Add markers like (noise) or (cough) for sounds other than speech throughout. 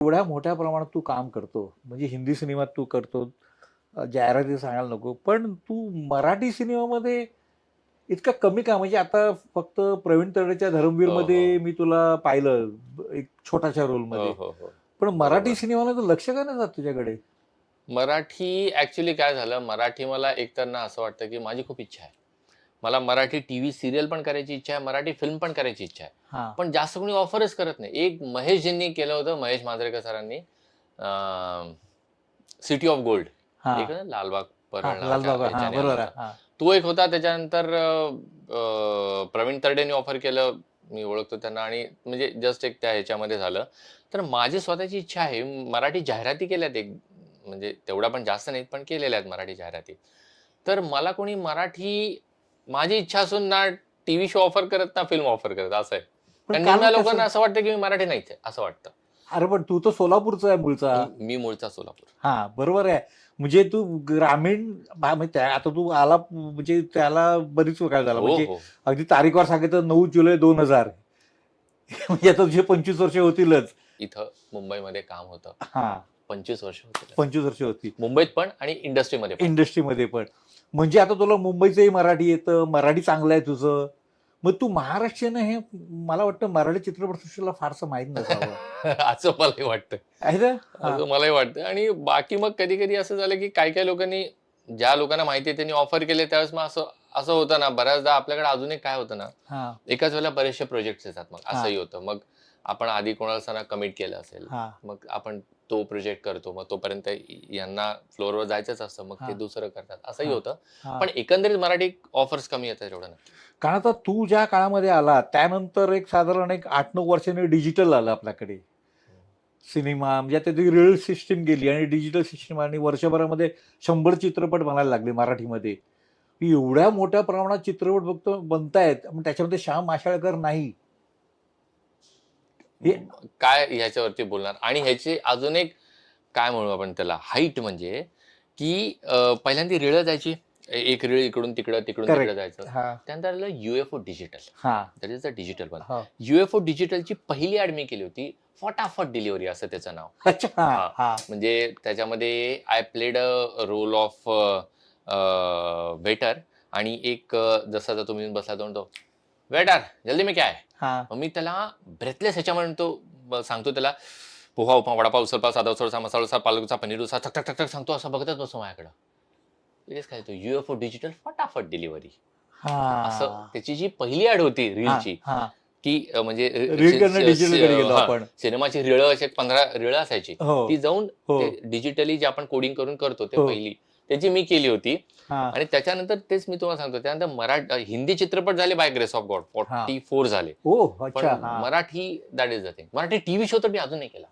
एवढ्या मोठ्या प्रमाणात तू काम करतो म्हणजे हिंदी सिनेमात तू करतो जाहिराती सांगायला नको पण तू मराठी सिनेमामध्ये इतका कमी का? म्हणजे आता फक्त प्रवीण तरडेच्या धर्मवीर हो, मध्ये हो. मी तुला पाहिलं एक छोटाशा रोल हो मध्ये पण मराठी. सिनेमाला तर लक्ष का नाही जात तुझ्याकडे? मराठी ऍक्च्युली काय झालं मराठी मला एकतर ना असं वाटतं की माझी खूप इच्छा आहे. मला मराठी टीव्ही सिरियल पण करायची इच्छा आहे मराठी फिल्म पण करायची इच्छा आहे. पण जास्त कोणी ऑफरच करत नाही. एक महेशजींनी केलं होतं महेश मांजरेकर सरांनी city of gold Lalbaug Parel. तो एक होता त्याच्यानंतर प्रवीण तरडेने ऑफर केलं मी ओळखतो त्यांना. आणि म्हणजे जस्ट एक त्या ह्याच्यामध्ये झालं. तर माझी स्वतःची इच्छा आहे मराठी जाहिराती केल्यात एक म्हणजे तेवढा पण जास्त नाहीत पण केलेल्या आहेत मराठी जाहिराती. तर मला कोणी मराठी माझी इच्छा असून ना टीव्ही शो ऑफर करत ना फिल्म ऑफर करत असं आहे. कारण कारण निम्म्या कसं- लोकांना असं? वाटतं की मी मराठी नाहीच आहे असं वाटतं. अरे पण तू तर सोलापूरचा आहे मूळचा. मी- मी मूळचा सोलापूर. हा बरोबर आहे. म्हणजे तू ग्रामीण भा- म्हणजे त्या- आता तू आला म्हणजे त्याला बरीच वेळ झाला. हो म्हणजे हो. अगदी तारीखवार सांगितलं नऊ जुलै दोन हजार. म्हणजे आता तुझे पंचवीस वर्ष होतीलच. इथं मुंबईमध्ये काम होतं. हा. पंचवीस वर्ष होती पंचवीस वर्ष होती. मुंबईत पण आणि इंडस्ट्रीमध्ये पण. इंडस्ट्रीमध्ये पण. म्हणजे आता तुला मुंबईचंही मराठी येतं मराठी चांगलं आहे तुझं. मग तू महाराष्ट्रीयन हे मला वाटतं मराठी चित्रपटसृष्टीला फारसं माहीत नसावं. (laughs) असं मलाही वाटतं. असं मलाही वाटतं. आणि बाकी मग कधी कधी असं झालं की काही काही लोकांनी ज्या लोकांना माहिती आहे त्यांनी ऑफर केले त्यावेळेस मग असं असं होतं ना बऱ्याचदा आपल्याकडे अजून एक काय होतं ना एकाच वेळेला बरेचसे प्रोजेक्ट येतात मग. असंही होतं. मग आपण आधी कोणाला सणा कमिट केलं असेल हा. मग आपण तो प्रोजेक्ट करतो मग तोपर्यंत यांना फ्लोअरवर जायचंच असतं मग ते हा. दुसरं करतात. असंही हा. होतं. हा. पण एकंदरीत मराठी ऑफर्स कमी येतात एवढं कारण आता तू ज्या काळामध्ये आला त्यानंतर एक साधारण एक आठ नऊ वर्षांनी डिजिटल आलं आपल्याकडे. सिनेमा म्हणजे आता ती रील सिस्टीम गेली आणि डिजिटल सिस्टीम आणि वर्षभरामध्ये शंभर चित्रपट बनायला लागले मराठीमध्ये. एवढ्या मोठ्या प्रमाणात चित्रपट बघतो बनतायत पण त्याच्यामध्ये श्याम माशाळकर नाही. काय ह्याच्यावरती बोलणार? आणि ह्याची अजून एक काय म्हणू आपण त्याला? हाईट म्हणजे की पहिल्यांदा रिळ जायची. एक रिळ इकडून तिकडं तिकडून. तिकडं जायचं. हा. त्यानंतर आलं युएफओ डिजिटल हा. दॅट इज द डिजिटल हा. युएफओ डिजिटलची पहिली ऍड मी केली होती. फटाफट डिलिव्हरी असं त्याचं नाव. अच्छा. हा. हा. हा. म्हणजे त्याच्यामध्ये I played a role of waiter आणि एक जसा जर तुम्ही बसला तो वेटर जल्दी मी काय? हा. मग मी त्याला ब्रेथलेस ह्याच्यामध्ये तो ब- सांगतो त्याला पोहा उपमा वडापाव उसळपा साधा उसळसा मसाला डोसा पालकचा पनीर डोसा ठक ठक ठक ठक सांगतो असं बघतच बसतो माझ्याकडं. लगेच काय तो युएफओ डिजिटल फटाफट डिलिव्हरी असं हा त्याची जी पहिली ऍड होती रीलची हा, हा. की म्हणजे हा, सिनेमाची रिळ असे पंधरा रिळ असायची. हो. ती जाऊन हो. डिजिटली जे आपण कोडिंग करून करतो ते हो. पहिली. त्याची मी केली होती. आणि त्याच्यानंतर तेच मी तुम्हाला सांगतो त्यानंतर मराठी हिंदी चित्रपट झाले by grace of God forty four झाले. पण Marathi that is the thing Marathi TV show तर मी अजून नाही केला.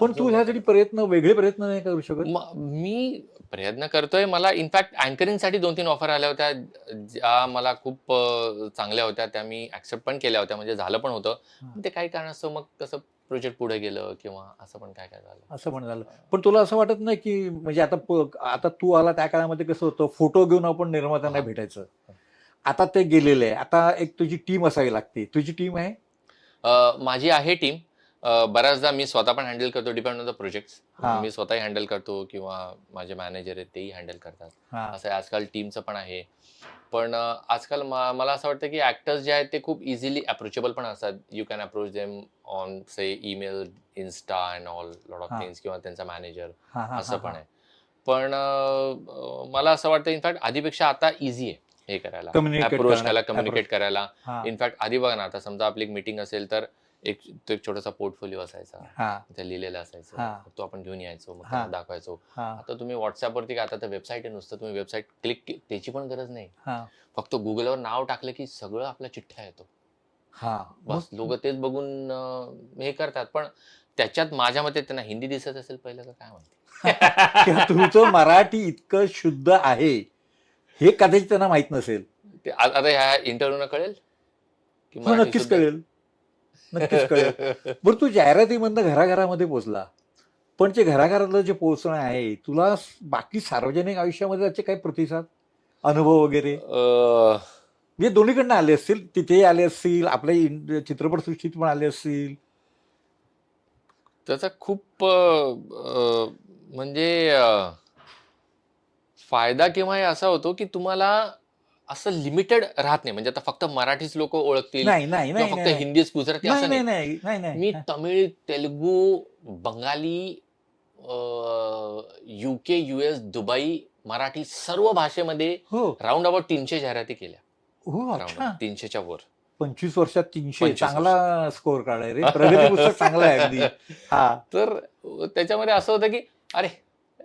पण तू ह्यासाठी प्रयत्न वेगळे प्रयत्न नाही करू शकत? म- प्रयत्न करतोय. मला इनफॅक्ट अँकरिंगसाठी दोन तीन ऑफर आल्या होत्या ज्या मला खूप चांगल्या होत्या त्या मी ऍक्सेप्ट पण केल्या होत्या म्हणजे झालं पण होतं. पण ते काही कारणास्तव मग कसं प्रोजेक्ट पुढे गेलं किंवा असं पण काय काय झालं? असं पण झालं. पण तुला असं वाटत नाही की म्हणजे आता प- आता तू आला त्या काळामध्ये कसं होतं फोटो घेऊन आपण निर्मात्यांना हा. भेटायचं. आता ते गेलेलं आहे आता एक तुझी टीम असावी लागते. तुझी टीम आहे? अं, माझी आहे टीम. बऱ्याचदा मी स्वतः पण हँडल करतो डिपेंड ऑन द प्रोजेक्ट हा. मी स्वतःही हँडल करतो किंवा माझे मॅनेजर आहेत तेही हँडल करतात. असं आहे, आजकाल टीमचं पण आहे. पण आजकाल मला असं वाटतं की ऍक्टर्स जे आहेत ते खूप इझिली अप्रोचेबल पण असतात. You can approach them on say email Insta and all lot of. Things किंवा त्यांचा मॅनेजर असं पण. आहे. पण मला असं वाटतं इनफॅक्ट आधीपेक्षा आता इझी आहे हे करायला. अप्रोच करायला कम्युनिकेट करायला. इनफॅक्ट आधी बघा ना आता समजा आपली एक मीटिंग असेल तर एक तो एक छोटासा पोर्टफोलिओ असायचा. हा, ते लिहिलेलं असायचं. तो आपण घेऊन यायचो मग. त्यांना दाखवायचो. आता तुम्ही व्हॉट्सअपवरती काय आता तर वेबसाईट आहे नुसतं तुम्ही वेबसाईट क्लिक त्याची पण गरज नाही. फक्त गुगलवर नाव टाकलं की सगळं आपला चिठ्ठ्या येतो. हा. बस लोक तेच बघून हे करतात. पण त्याच्यात माझ्या मते त्यांना हिंदी दिसत असेल पहिलं का काय म्हणते (laughs) तुझं मराठी इतकं शुद्ध आहे हे कदाचित त्यांना माहीत नसेल. आता ह्या इंटरव्ह्यू कळेल? की हो नक्कीच कळेल. नक्कीच कळेल. बरं तू जाहिरातीमधनं घराघरामध्ये पोचला. पण जे घराघरातलं जे पोहोचणं आहे तुला बाकी सार्वजनिक आयुष्यामध्ये त्याचे काही प्रतिसाद अनुभव वगैरे? म्हणजे दोन्हीकडनं आले असतील तिथेही आले असतील आपल्या चित्रपटसृष्टीत पण आले असतील? त्याचा खूप म्हणजे फायदा केव्हा हे असा होतो की तुम्हाला असं लिमिटेड राहत नाही. म्हणजे आता फक्त मराठीच लोक ओळखतील नाही नाही किंवा नाही फक्त नाही. हिंदीच गुजराती नाही असं नाही नाही नाही नाही. मी Tamil Telugu Bengali UK US Dubai Marathi सर्व भाषेमध्ये हो. राऊंड अबाउट तीनशे जाहिराती केल्या. हो राऊंड अच्छा. तीनशेच्या वर. पंचवीस वर्षात तीनशे. 25 चांगला स्कोअर काढाय रे. प्रगती पुस्तक (laughs) चांगलं आहे अगदी. हा. तर त्याच्यामध्ये असं होतं की अरे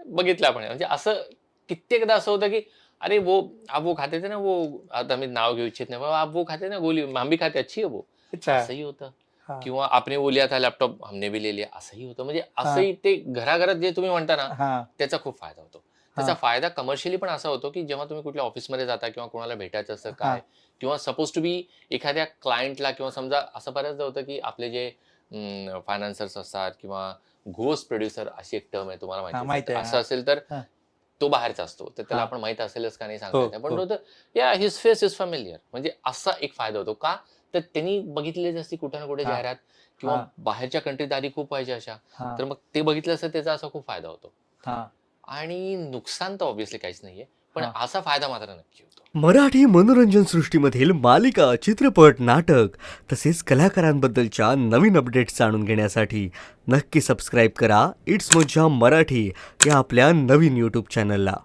बघितलं आपण. म्हणजे असं कित्येकदा असं होतं की अरे वो आप वो खाते थे ना वो आता मी नाव घेऊ इच्छित नाही आप वो खाते ना गोली हम भी खाते अच्छी आहे वो अच्छा असंही होतं हा. किंवा आपने वो लिया था लॅपटॉप हमने भी ले लिया असंही होतं म्हणजे असंही ते घराघरात जे तुम्ही म्हणता ना हा त्याचा खूप फायदा होतो त्याचा हा. फायदा कमर्शियली पण असा होतो की जेव्हा तुम्ही कुठल्या ऑफिसमध्ये जाता किंवा कोणाला भेटायचं असतं हा. काय किंवा सपोज टू बी एखाद्या क्लायंटला किंवा समजा असं बऱ्याचदा होतं की आपले जे फायनान्सर्स असतात किंवा घोस्ट प्रोड्युसर अशी एक टर्म आहे तुम्हाला हा, माहिती असं हा. असेल तर हा. तो बाहेरचा असतो तर त्याला. आपण माहीत असेलच का नाही सांगता हो, येत नाही. पण हो. या हिज फेस इज फॅमिलियर म्हणजे असा एक फायदा होतो का तर त्यांनी बघितलेली असती कुठे ना कुठे. जाहिरात किंवा. बाहेरच्या कंट्रीत आधी खूप व्हायच्या अशा तर मग ते बघितलं असतं त्याचा असा खूप फायदा होतो आणि नुकसान तर ऑब्व्हियसली काहीच नाहीये पण. असा फायदा मात्र नक्की होतो. मराठी मनोरंजन सृष्टीमधील मालिका चित्रपट नाटक तसेच कलाकारांबद्दलच्या नवीन अपडेट्स जाणून घेण्यासाठी नक्की सबस्क्राईब करा. इट्स मज्जा मराठी या आपल्या नवीन यूट्यूब चॅनलला